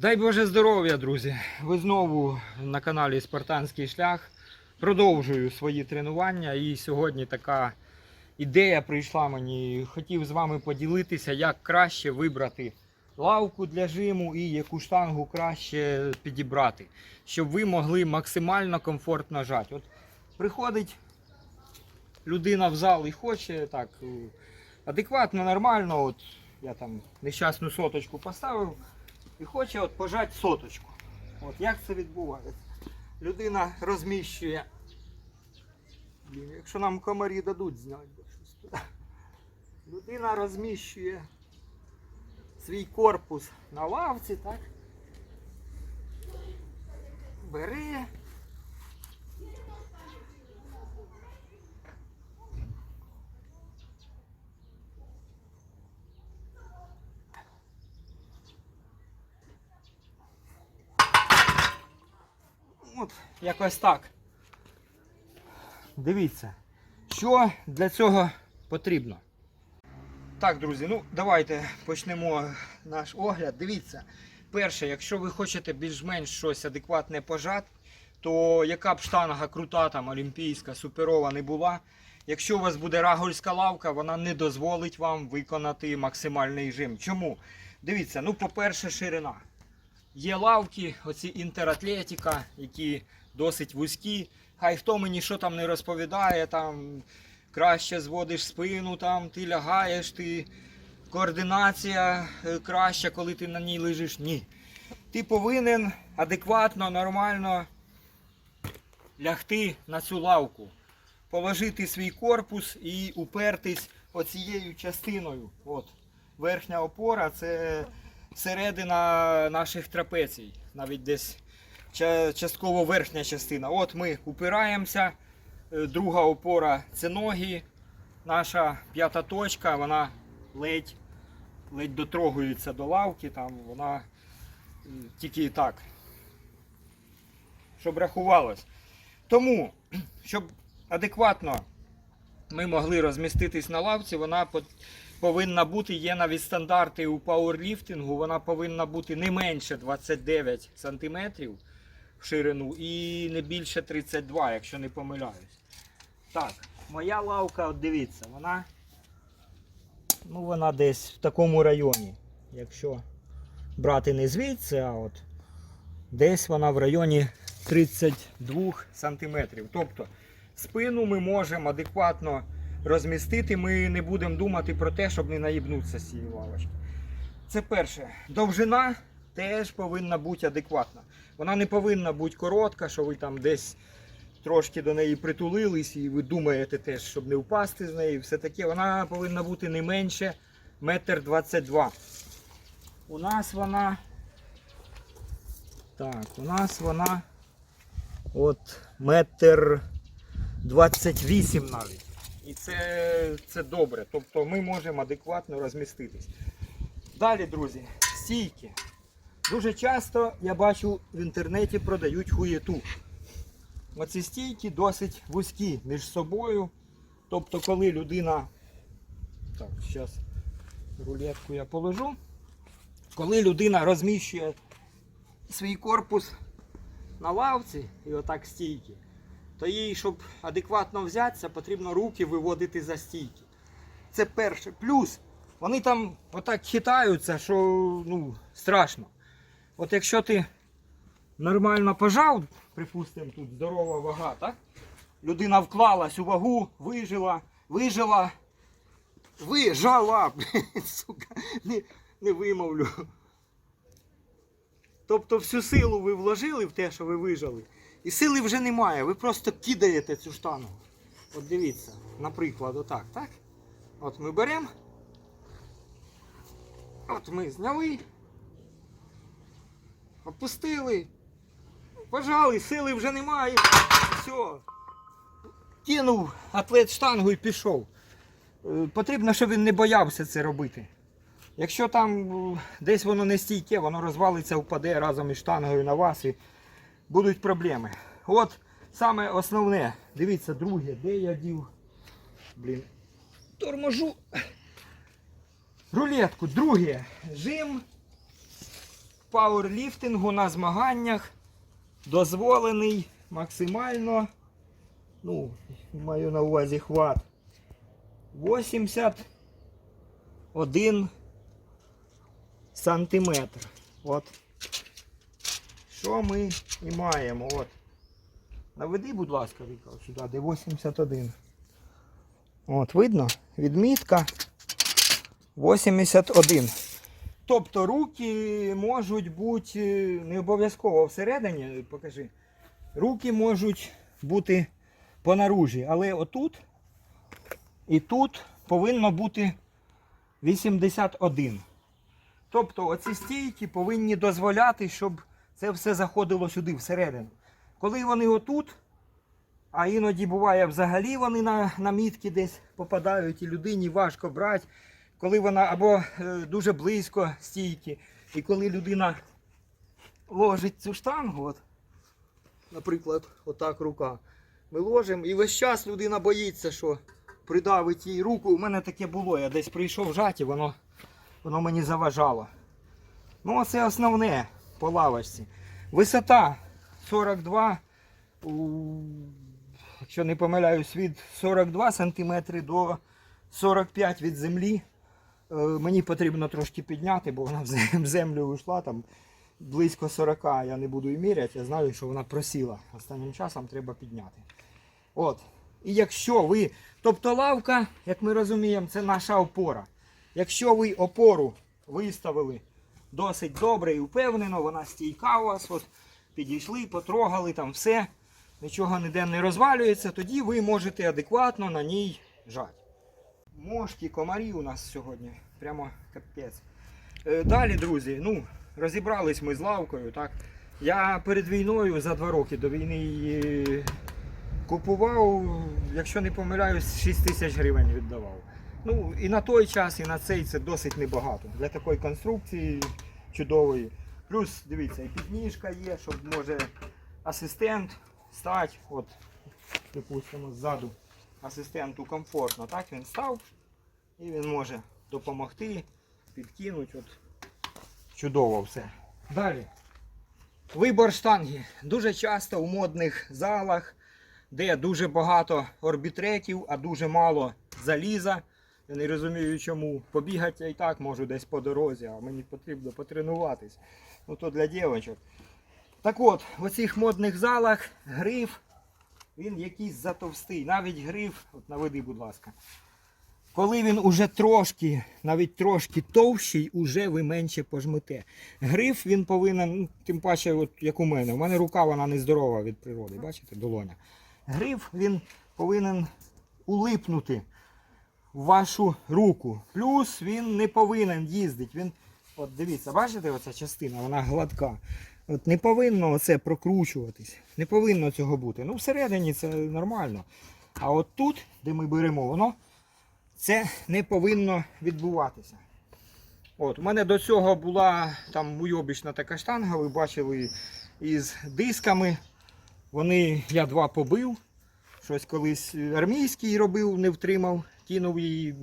Дай Боже здоров'я, друзі! Ви знову на каналі Спартанський шлях. Продовжую свої тренування. І сьогодні така ідея прийшла мені. Хотів з вами поділитися, як краще вибрати лавку для жиму і яку штангу краще підібрати, щоб ви могли максимально комфортно жати. От приходить людина в зал і хоче так адекватно, нормально. От я там нещасну соточку поставив і хоче от пожати соточку. От як це відбувається? Людина розміщує. Якщо нам комарі дадуть зняти щось. Людина розміщує свій корпус на лавці, так? Бере. От, якось так. Дивіться, що для цього потрібно. Так, друзі, ну давайте почнемо наш огляд. Дивіться, перше, якщо ви хочете більш-менш щось адекватне пожати, то яка б штанга крута, там олімпійська, суперова не була. Якщо у вас буде рагульська лавка, вона не дозволить вам виконати максимальний жим. Чому? Дивіться, ну, по-перше, ширина. Є лавки, оці інтератлетика, які досить вузькі. Хай хто мені що там не розповідає, там краще зводиш спину, там ти лягаєш, ти координація е, краща, коли ти на ній лежиш. Ні. Ти повинен адекватно, нормально лягти на цю лавку, положити свій корпус і упертись оцією частиною. От. Верхня опора це середина наших трапецій, навіть десь частково верхня частина. От ми упираємося. Е, Друга опора це ноги. Наша п'ята точка, вона ледь, ледь дотрогується до лавки, там вона е, тільки так. Щоб рахувалось. Тому, щоб адекватно ми могли розміститись на лавці, вона повинна бути, є навіть стандарти у пауерліфтингу, вона повинна бути не менше 29 см в ширину і не більше 32, якщо не помиляюсь. Так, моя лавка, от дивіться, вона, ну, вона десь в такому районі. Якщо брати не звідси, а от десь вона в районі 32 см. Тобто спину ми можемо адекватно розмістити, ми не будемо думати про те, щоб не наїбнутися з цієї лавочки. Це перше. Довжина теж повинна бути адекватна. Вона не повинна бути коротка, що ви там десь трошки до неї притулились і ви думаєте теж, щоб не впасти з неї. Все таке. Вона повинна бути не менше метр двадцять два. У нас вона. Так, у нас вона от метр 28 навіть. І це, це добре. Тобто ми можемо адекватно розміститись. Далі, друзі, стійки. Дуже часто я бачу в інтернеті продають хуєту. Оці стійки досить вузькі між собою. Тобто, коли людина. Так, зараз рулетку я положу. Коли людина розміщує свій корпус на лавці і отак стійки, то їй, щоб адекватно взятися, потрібно руки виводити за стійки. Це перше. Плюс вони там отак хитаються, що ну, страшно. От якщо ти нормально пожав, припустимо, тут здорова вага, так? Людина вклалась у вагу, вижила, вижила, вижала, сука, не, не вимовлю. Тобто всю силу ви вложили в те, що ви вижили, і сили вже немає, ви просто кидаєте цю штангу. От дивіться, наприклад, отак, так? От ми беремо. От ми зняли. Опустили. Пожали, сили вже немає. Все. Кинув атлет штангу і пішов. Е, Потрібно, щоб він не боявся це робити. Якщо там е, десь воно не стійке, воно розвалиться, впаде разом із штангою на вас і будуть проблеми. От саме основне. Дивіться, друге, де я дів. Блін. Торможу. Рулетку. Друге. Жим пауерліфтингу на змаганнях дозволений максимально, ну, маю на увазі хват 81 сантиметр. От. Що ми і маємо? От. Наведи, будь ласка, Віка, сюди, де 81. От, видно? Відмітка 81. Тобто руки можуть бути е, не обов'язково всередині, покажи. Руки можуть бути понаружі, але отут і тут повинно бути 81. Тобто оці стійки повинні дозволяти, щоб це все заходило сюди всередину. Коли вони отут, а іноді буває взагалі вони на, на мітки десь попадають і людині важко брати, коли вона або е, дуже близько стійки, і коли людина ложить цю штангу, от, наприклад, отак рука, ми ложимо, і весь час людина боїться, що придавить їй руку. У мене таке було, я десь прийшов жаті, воно, воно мені заважало. Ну, це основне по лавочці. Висота 42, якщо не помиляюсь, від 42 см до 45 від землі. Е, Мені потрібно трошки підняти, бо вона в землю йшла там близько 40. Я не буду і міряти, я знаю, що вона просіла. Останнім часом треба підняти. От. І якщо ви. Тобто лавка, як ми розуміємо, це наша опора. Якщо ви опору виставили досить добре і впевнено, вона стійка у вас, от, підійшли, потрогали там все, нічого ніде не розвалюється, тоді ви можете адекватно на ній жати. Мошки, комарі у нас сьогодні. Прямо капець. Е, Далі, друзі, ну, розібрались ми з лавкою. так. Я перед війною за два роки до війни її купував, якщо не помиляюсь, 6 тисяч гривень віддавав. Ну і на той час, і на цей це досить небагато. Для такої конструкції чудової. Плюс, дивіться, і підніжка є, щоб може асистент стати, от, припустимо, ззаду асистенту комфортно. Так він став і він може допомогти, підкинути. От. Чудово все. Далі. Вибор штанги. Дуже часто у модних залах, де дуже багато орбітретів, а дуже мало заліза. Я не розумію чому. Побігати я і так можу десь по дорозі, а мені потрібно потренуватись. Ну то для дівчат. Так от, в оцих модних залах гриф, він якийсь затовстий. Навіть гриф, от наведи, будь ласка. Коли він уже трошки, навіть трошки товщий, уже ви менше пожмете. Гриф він повинен, ну, тим паче, от як у мене. У мене рука вона нездорова від природи, бачите, долоня. Гриф він повинен улипнути в вашу руку. Плюс він не повинен їздити. Він, от дивіться, бачите, оця частина, вона гладка. От не повинно це прокручуватись. Не повинно цього бути. Ну, всередині це нормально. А от тут, де ми беремо, воно це не повинно відбуватися. От, у мене до цього була там уйобічна така штанга, ви бачили із дисками. Вони, я два побив. Щось колись армійський робив, не втримав, кинув її.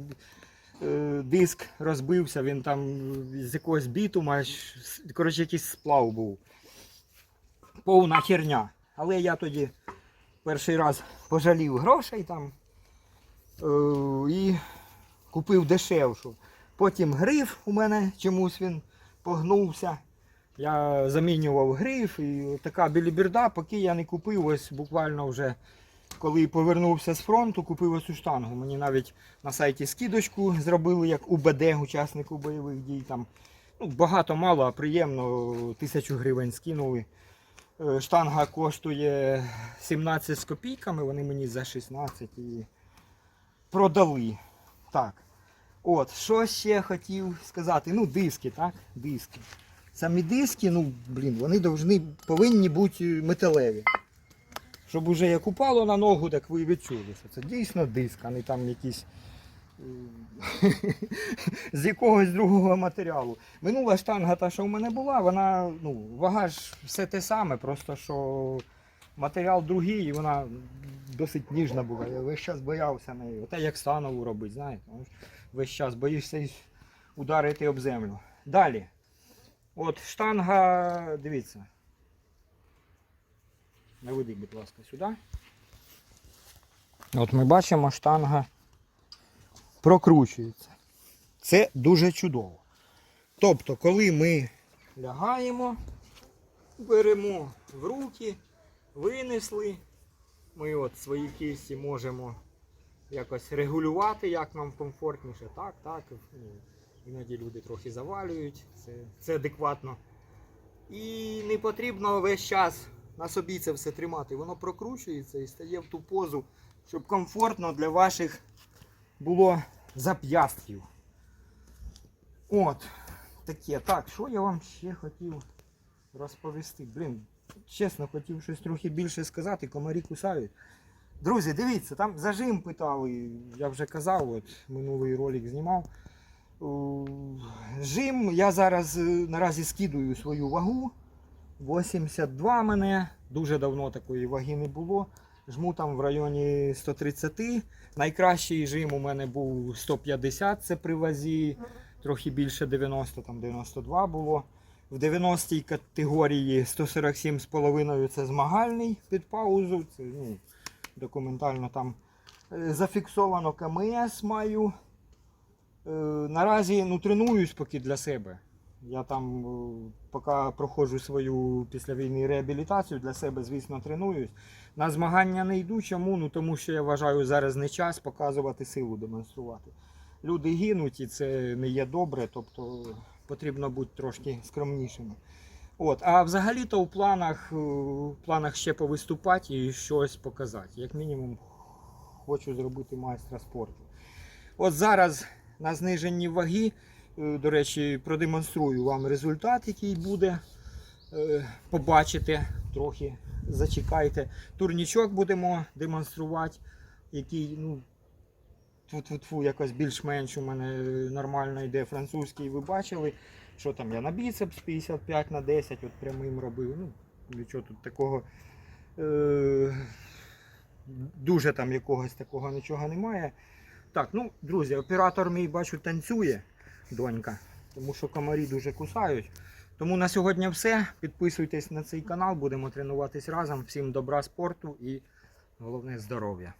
е, Диск розбився, він там з якогось бітума, аж, коротше, якийсь сплав був. Повна херня. Але я тоді перший раз пожалів грошей там е, і купив дешевшу. Потім гриф у мене чомусь він погнувся. Я замінював гриф і така біліберда, поки я не купив, ось буквально вже коли повернувся з фронту, купив ось цю штангу. Мені навіть на сайті скидочку зробили як УБД, учаснику бойових дій. Там, ну, багато мало, а приємно, тисячу гривень скинули. Е, Штанга коштує 17 з копійками, вони мені за 16 і продали. Так. От, що ще хотів сказати? Ну, диски, так? Диски. Самі диски, ну, блін, вони повинні бути металеві. Щоб уже як упало на ногу, так ви відчули, що це дійсно диск, а не там якісь е, з якогось другого матеріалу. Минула штанга, та, що в мене була, вона, ну, вага ж все те саме, просто що матеріал другий, і вона досить ніжна була. Я весь час боявся нею. Оте як станову робить, знаєте. ну, Весь час боїшся ударити об землю. Далі. От штанга, дивіться. Наведи, будь ласка, сюди. От ми бачимо, штанга прокручується. Це дуже чудово. Тобто, коли ми лягаємо, беремо в руки, винесли, ми от свої кисті можемо якось регулювати, як нам комфортніше. Так, так. Ну, іноді люди трохи завалюють, це, це адекватно. І не потрібно весь час на собі це все тримати. Воно прокручується і стає в ту позу, щоб комфортно для ваших було зап'ястків. От, таке. Так, що я вам ще хотів розповісти? Блін, чесно, хотів щось трохи більше сказати, комарі кусають. Друзі, дивіться, там зажим питали, я вже казав, от минулий ролик знімав. Жим, я зараз е, наразі скидую свою вагу. 82 мене. Дуже давно такої ваги не було. Жму там в районі 130. Найкращий жим у мене був 150, це при вазі. Трохи більше 90, там 92 було. В 90-й категорії 147,5 це змагальний під паузу. Це ну, документально там е, зафіксовано КМС маю. Е, Наразі ну, тренуюсь поки для себе. Я там е, поки проходжу свою після війни реабілітацію для себе, звісно, тренуюсь. На змагання не йду. Чому? Ну тому що я вважаю, зараз не час показувати силу, демонструвати. Люди гинуть і це не є добре, тобто потрібно бути трошки скромнішими. От, а взагалі-то у планах, е, в планах ще повиступати і щось показати. Як мінімум, хочу зробити майстра спорту. От зараз на зниженні ваги, до речі, продемонструю вам результат, який буде. Е, Побачите трохи, зачекайте. Турнічок будемо демонструвати, який, ну, тьфу-тьфу-тьфу, якось більш-менш у мене нормально йде французький, ви бачили. Що там я на біцепс 55 на 10, от прямим робив. Ну, нічого тут такого. Е- дуже там якогось такого нічого немає. Так, ну, друзі, оператор мій бачу танцює, донька, тому що комарі дуже кусають. Тому на сьогодні все. Підписуйтесь на цей канал, будемо тренуватись разом. Всім добра спорту і головне здоров'я.